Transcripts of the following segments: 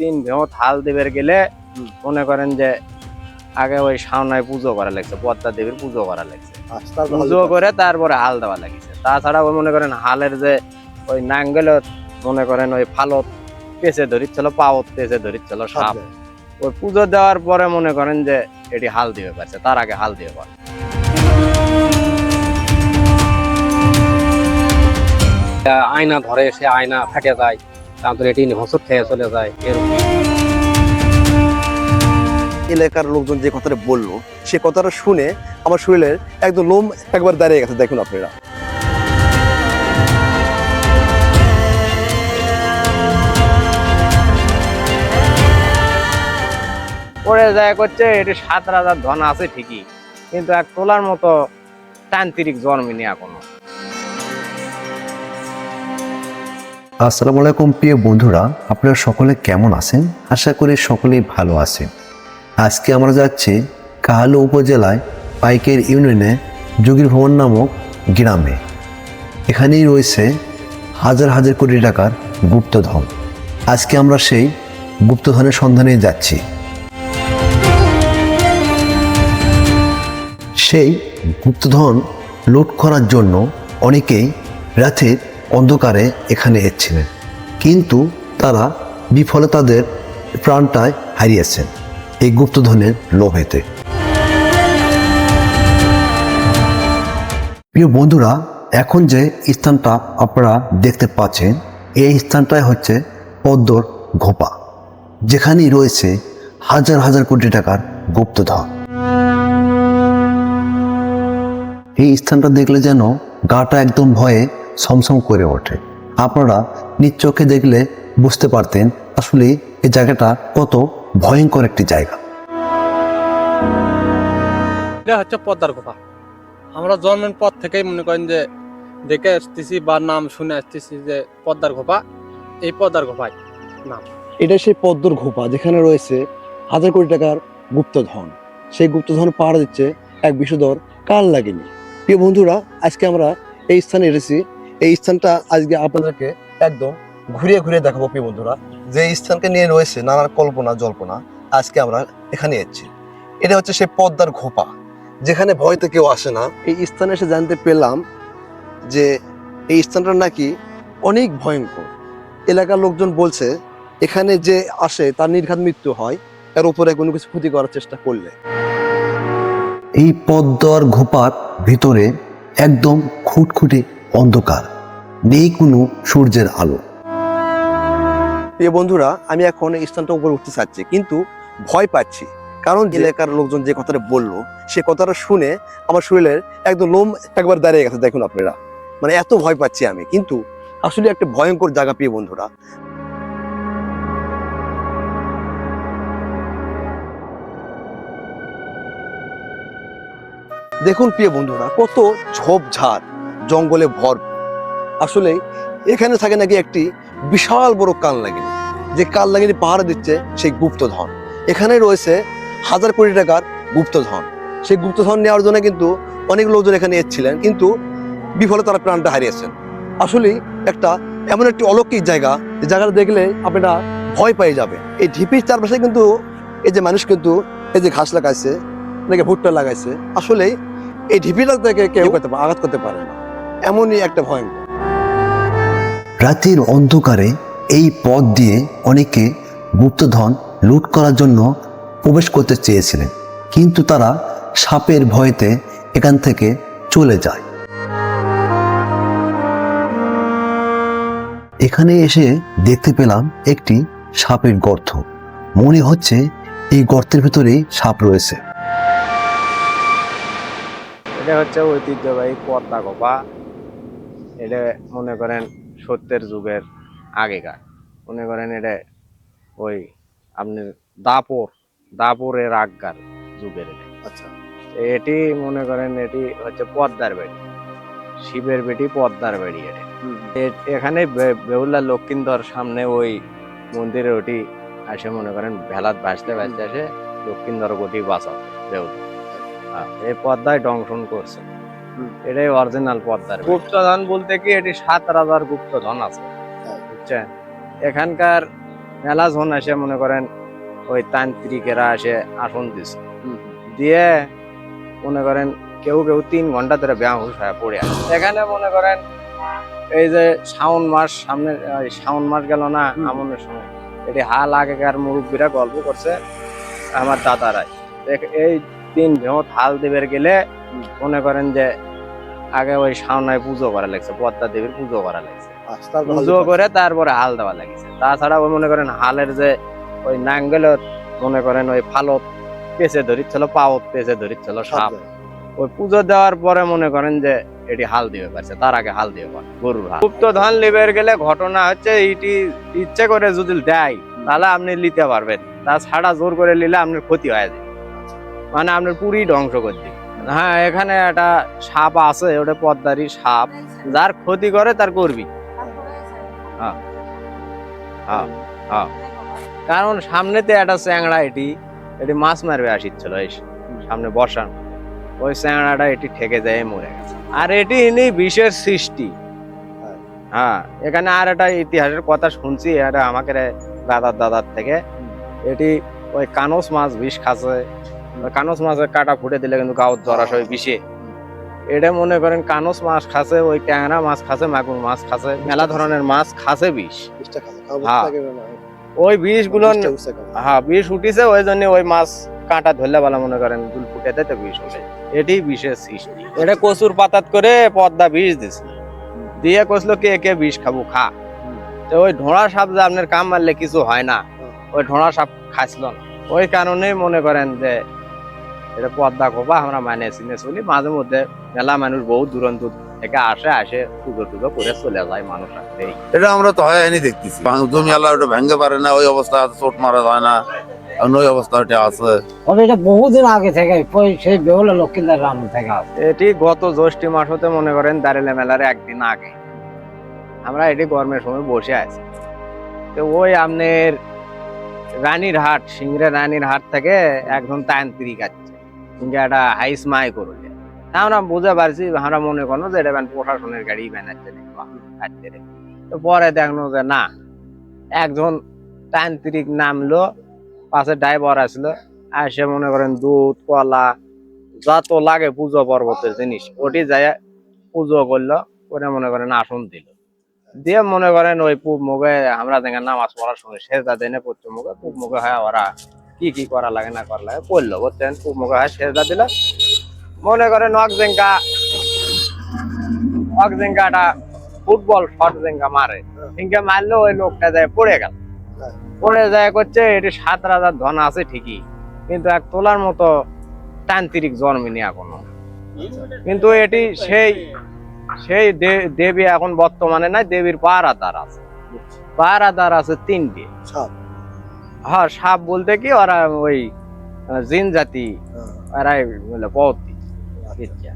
তিন ভেঁত হাল দেবের গেলে মনে করেন যে আগে ওই সামনায় পুজো করা লাগছে পদ্মা দেবীর পুজো করা লাগছে। আচ্ছা, পুজো করে তারপরে হাল দেওয়া লাগিছে। তাছাড়া ওই মনে করেন হালের যে ওই নাঙ্গলত মনে করেন ওই ফালত পেঁচে ধরিচ্ছিল পাওত পেঁচে ধরিচ্ছিল সাপ সাপ ওই পুজো দেওয়ার পরে মনে করেন যে এটি হাল দিবে পারছে তার আগে হাল দিবে পারে আয়না ধরে সে আয়না ফাটে যায় তারপরে এটি হোঁচট খেয়ে চলে যায় এরকম। এলাকার লোকজন যে কথাটা বলল সে কথাটা শুনে আমার শরীরের একদম লোম একবার দাঁড়িয়ে গেছে দেখুন আপনারা। পরে যায় করছে এটি সাত রাজার ধন আছে ঠিকই কিন্তু এক তোলার মতো তান্ত্রিক জন্ম জন্মিনি এখনও। আসসালামু আলাইকুম প্রিয় বন্ধুরা, আপনারা সকলে কেমন আছেন? আশা করি সকলেই ভালো আছেন। আজকে আমরা যাচ্ছি কাহালু উপজেলায় পাইকের ইউনিয়নে যোগীর ভবন নামক গ্রামে। এখানেই রয়েছে হাজার হাজার কোটি টাকার গুপ্তধন। আজকে আমরা সেই গুপ্তধনের সন্ধানে যাচ্ছি। সেই গুপ্তধন লুট করার জন্য অনেকেই রাতের অন্ধকারে এখানে এসেছিলেন। কিন্তু তারা বিফলে তাদের প্রাণটায় হারিয়েছেন এই গুপ্তধনের লোভেতে। প্রিয় বন্ধুরা, এখন যে স্থানটা আপনারা দেখতে পাচ্ছেন, এই স্থানটাই হচ্ছে পদ্মর ঘোপা। যেখানেই রয়েছে হাজার হাজার কোটি টাকার গুপ্তধন। এই স্থানটা দেখলে যেন গাটা একদম ভয়ে সমসম করে ওঠে। আপনারা নিজ চোখে দেখলে বুঝতে পারতেন আসলে এই জায়গাটা কত ভয়ঙ্কর একটি জায়গা। এটা হচ্ছে পদ্মার গুফা আমরা জন্মের পর থেকেই মনে করেন যে দেখে আসতেছি বা নাম শুনে আসতেছি যে পদ্মার গুফা এই পদ্মার গুফায় এটা সেই পদ্মর ঘোপা যেখানে রয়েছে হাজার কোটি টাকার গুপ্তধন। সেই গুপ্তধন পাহারা দিচ্ছে এক বিষধর কাল লাগেনি। প্রিয় বন্ধুরা আজকে আমরা এই স্থানে এসেছি এই স্থানটা আজকে আপনাদেরকে একদম ঘুরিয়ে ঘুরিয়ে দেখাবো প্রিয় বন্ধুরা। যে স্থানকে নিয়ে রয়েছে নানান কল্পনা, জল্পনা, আজকে আমরা এখানে এসেছি। এটা হচ্ছে সেই পদ্মার ঘোপা, যেখানে ভয়তে কেউ আসে না। এই স্থানে এসে জানতে পেলাম যে এই স্থানটা নাকি অনেক ভয়ঙ্কর। এলাকার লোকজন বলছে, এখানে যে আসে তার নির্ঘাত মৃত্যু হয়, এর উপরে কোনো কিছু ক্ষতি করার চেষ্টা করলে। এই পদ্মার ঘোপার ভিতরে একদম খুটখুটে অন্ধকার, নেই কোনো সূর্যের আলো। প্রিয় বন্ধুরা, আমি এখন স্থানটা উপরে উঠতে চাচ্ছি, কিন্তু ভয় পাচ্ছি। কারণ এলাকার লোকজন যে কথাটা বলল, সে কথাটা শুনে আমার শরীরের একদম লোম একবার দাঁড়িয়ে গেছে, দেখুন আপনারা। মানে এত ভয় পাচ্ছি আমি, কিন্তু আসলে একটা ভয়ঙ্কর জায়গা, প্রিয় বন্ধুরা। দেখুন, প্রিয় বন্ধুরা, কত ঝোপঝাড়। জঙ্গলে ভর। আসলে এখানে থাকে নাকি একটি বিশাল বড় কান লাগিনি যে কাল লাগিনি পাহারা দিচ্ছে সেই গুপ্তধন। এখানে রয়েছে হাজার কোটি টাকার গুপ্তধন। সেই গুপ্তধন নেওয়ার জন্য কিন্তু অনেক লোকজন এখানে এসেছিলেন কিন্তু বিফলে তারা প্রাণটা হারিয়েছেন। আসলে একটা এমন একটি অলৌকিক জায়গা যে জায়গাটা দেখলে আপনারা ভয় পেয়ে যাবে এই ঢিপির চারপাশে কিন্তু এই যে মানুষ কিন্তু এই যে ঘাস লাগাইছে নাকি ভুট্টা লাগাইছে আসলে এই ঢিপিটা থেকে কেউ করতে পারে- আঘাত করতে পারে না। এমনই একটা ভয়ঙ্কর। রাতের অন্ধকারে এই পথ দিয়ে অনেকে গুপ্তধন লুট করার জন্য প্রবেশ করতে চেয়েছিলেন কিন্তু তারা সাপের ভয়েতে এখান থেকে চলে যায়। এখানে এসে দেখতে পেলাম একটি সাপের গর্ত। মনে হচ্ছে এই গর্তের ভিতরে সাপ রয়েছে। এটা হচ্ছে ঐতিহ্যবাহী পদ্মা গোপা এটা মনে করেন সত্যের যুগের আগেকার। মনে করেন এটা ওই আপনি দাপর দাপরের আগকার যুগের এটা। আচ্ছা। এটি মনে করেন এটি হচ্ছে পদ্মার বেড়ি। শিবের বেটি পদ্মার বেড়ি এটি। এখানে বেহুল্লা লক্ষ্মীন্দর সামনে ওই মন্দিরে ওটি আসে মনে করেন ভেলাত ভাসতে ভাসতে আসে লক্ষ্মীন্দর গতি বাঁচাও বেহুল এই পদ্মায় দংশন করছে। এটাই অরিজিনাল পদ্মার গুপ্তধন বলতে কি এটি সাত রাজার গুপ্তধন আছে। বুঝছেন? এখানকার মেলা জন আসে মনে করেন ওই তান্ত্রিকেরা আসে আসন দিছে। দিয়ে মনে করেন কেউ কেউ তিন ঘণ্টা ধরে বেহুশ হয়ে পড়ে আছে। এখানে মনে করেন এই যে শ্রাবণ মাস সামনে শ্রাবণ মাস গেল না আমনের সময়। এটি হাল আগেকার মুরব্বীরা গল্প করছে আমার দাদারাই। এই তিন ভেমত হাল দেবের গেলে মনে করেন যে আগে ওই সামনায় পুজো করা লাগছে পদ্মা দেবীর পুজো করা লাগছে। আচ্ছা, পুজো করে তারপরে হাল দেওয়া লাগিছে। তাছাড়া ওই মনে করেন হালের যে ওই নাঙ্গেলত মনে করেন ওই ফালত পেঁচে ধরিচ্ছিল পাওত পেঁচে ধরিচ্ছিল সাপ। ওই পুজো দেওয়ার পরে মনে করেন যে এটি হাল দিবে পারছে তার আগে হাল দিবে পারে গরুর হাল। গুপ্ত ধন লিবের গেলে ঘটনা হচ্ছে এটি ইচ্ছে করে যদি দেয় তাহলে আপনি নিতে পারবেন। তাছাড়া জোর করে নিলে আপনার ক্ষতি হয়ে যায়। মানে আপনার পুরি ধ্বংস করে দিবে। হ্যাঁ এখানে একটা সাপ আছে, ওটা পদ্মারি সাপ। যার ক্ষতি করে, তার করবি। হ্যাঁ হ্যাঁ হ্যাঁ। কারণ সামনেতে একটা চ্যাংড়া এটি এটি মাছ মারবে আসিচ্ছিল, এই সামনে বসান ওই চ্যাংড়াটা এটি ঠেকে যায় মরে গেছে। আর এটি ইনি বিষের সৃষ্টি। হ্যাঁ এখানে আর একটা ইতিহাসের কথা শুনছি, এটা আমাকে দাদার দাদার থেকে। এটি ওই কানস মাছ বিষ খাচ্ছে কানস মাছের কাটা ফুটে দিলে কিন্তু গাও জরাশয় বিষে। এটা মনে করেন কানস মাছ খাচ্ছে ওই ট্যাংরা মাছ খাচ্ছে মাগুর মাছ খাচ্ছে মেলা ধরনের মাছ খাচ্ছে বিষ। হ্যাঁ। ওই বিষগুলো। হ্যাঁ বিষ উঠিছে ওই জন্য ওই মাছ কাঁটা ধরলে বলা মনে করেন দুল ফুটে দেয় বিষ উঠে। এটি বিষের সৃষ্টি। এটা কচুর পাতাত করে পদ্মা বিষ দিছে। দিয়ে কষলো কে কে বিষ খাব খা। তো ওই ঢোড়া সাপ যে আপনার কাম মারলে কিছু হয় না। ওই ঢোড়া সাপ খাইছিল না। ওই কারণে মনে করেন যে এটা পদ্মা খোপা আমরা মানে চিনে চলি। মাঝে মধ্যে মেলা মানুষ বহু দূরান্ত থেকে আসে আসে পুজো টুজো করে চলে যায় মানুষ এটা আমরা তো হয়নি দেখতেছি। ভাঙ- জমি আল্লাহ ওটা ভেঙে পারে না ওই অবস্থা চোট মারা যায় না। ওই অবস্থা আছে। তবে এটা বহুদিন আগে থেকে সেই বেহুলা লক্ষ্মীদার রাম থেকে আছে। এটি গত জ্যৈষ্ঠী মাস হতে মনে করেন দাঁড়িলে মেলার একদিন আগে। আমরা এটি গরমের সময় বসে আছি। তো ওই আপনার রানীর হাট সিংড়ে রানীর হাট থেকে একজন তান্ত্রিক আছে। কিন্তু একটা হাইস মাই করলে আমরা বুঝতে পারছি, আমরা মনে করল যে এটা প্রশাসনের গাড়ি বানাচ্ছে। তো পরে দেখল যে না, একজন তান্ত্রিক নামলো, পাশে ড্রাইভার আসলো আর সে মনে করেন দুধ, কলা যত লাগে পুজো পর্বতের জিনিস, ওটি যায় পুজো করল ওটা মনে করেন আসন দিল দিয়ে মনে করেন ওই পূব মুখে আমরা দেখেন নামাজ পড়ার সময় সেজদা দেনে পশ্চিম মুখে, পূব মুখে হয় ওরা কি কি করা লাগে না করা লাগে পড়ল, বুঝছেন? মুখে হয় সেজদা দিল। মনে করেন অক জেঙ্কা অক জেঙ্কাটা ফুটবল শট জেঙ্কা মারে। সিঙ্কা মারলো ওই লোকটা যায় পড়ে গেল। পড়ে যায় করছে, এটি সাত রাজার ধন আছে ঠিকই, কিন্তু এক তোলার মতো তান্ত্রিক জন্মেনি এখনও। কিন্তু এটি সেই সেই দেবী এখন বর্তমানে নাই, দেবীর পাহারাদার আছে। পাহারাদার আছে তিনটে। হ্যাঁ সাপ বলতে কি ওরা ওই জিন জাতি এরাই বলে পৌতি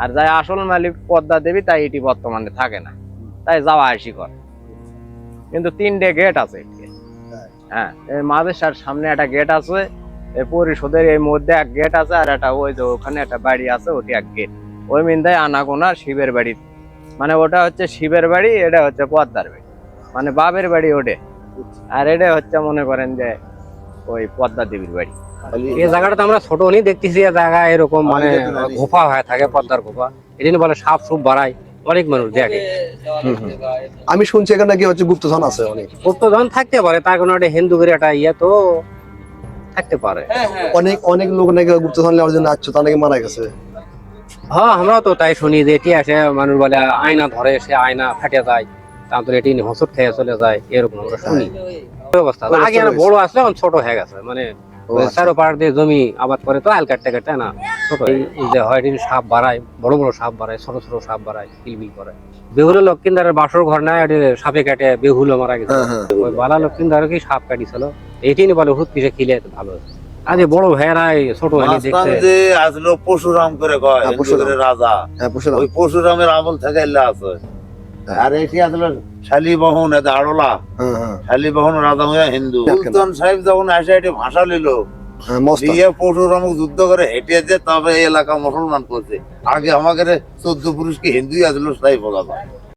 আর যাই আসল মালিক পদ্মা দেবী তাই এটি বর্তমানে থাকে না। তাই যাওয়া আসি করে। কিন্তু তিনটে গেট আছে হ্যাঁ এই মাদেশার সামনে একটা গেট আছে এই পরিষদের এই মধ্যে এক গেট আছে আর একটা ওই যে ওখানে একটা বাড়ি আছে ওটি এক গেট ওই মিন্দায় আনাগোনা শিবের বাড়ি। মানে ওটা হচ্ছে শিবের বাড়ি এটা হচ্ছে পদ্মার বাড়ি। মানে বাবের বাড়ি ওটে। আর এটা হচ্ছে মনে করেন যে ওই পদ্মা দেবীর বাড়ি। এই জায়গাটাতে আমরা ছোট নেই দেখতেছি এই জায়গা এরকম মানে গোফা হয়ে থাকে পদ্মার গোফা। এদিন বলে সাপ সুপ বাড়ায় অনেক মানুষ দেখে। আমি শুনছি এখানে নাকি হচ্ছে গুপ্তধন আছে অনেক। গুপ্তধন থাকতে পারে তার কোনো একটা হিন্দু করে একটা ইয়ে তো থাকতে পারে। অনেক অনেক লোক নাকি গুপ্তধন নেওয়ার জন্য আসছে তা নাকি মারা গেছে। হ্যাঁ আমরা তো তাই শুনি যে এটি আসে মানুষ বলে আয়না ধরে সে আয়না ফাটে যায় তারপরে এটি নিয়ে হোঁচট খেয়ে চলে যায় এরকম আমরা শুনি। অবস্থা আগে বড় আসলে এখন ছোট হয়ে গেছে। মানে ওই আচ্ছা। পাড় দিয়ে জমি আবাদ করে তো হাল কাটতে কাটতে না? ছোট। এই যে হয় সাপ বাড়ায় বড় বড় সাপ বাড়ায় ছোট ছোট সাপ বাড়ায় কিলবিল করে। বেহুলা লক্ষ্মীন্দারের বাসর ঘর নাই সাপে কাটে বেহুলো মারা গেছে। হ্যাঁ হ্যাঁ। ওই বালা লক্ষ্মীন্দার কি সাপ কাটিছিল? এটি নিয়ে বলে হুত পিছে খিলে ভালো। আজ বড় ভেড়াই ছোট মাঝখান দেখছে যে আসলো পরশুরাম করে কয় হ্যাঁ, হিন্দু পরশুরাম। করে রাজা হ্যাঁ ওই পরশুরামের আমল থেকে আছে। আর এটি আসলে শালিবাহন এটা আড়লা হ্যাঁ হ্যাঁ। শালি বহন রাজা হয়ে হিন্দু। সুলতান সাহেব যখন আসে এটি ভাষা হ্যাঁ মস্ত। দিয়ে পরশুরামক যুদ্ধ করে হেঁটে যে তবে এই এলাকা মুসলমান করছে। আগে আমাকে চোদ্দ পুরুষকে হিন্দুই আসলো তাই বলা যায়।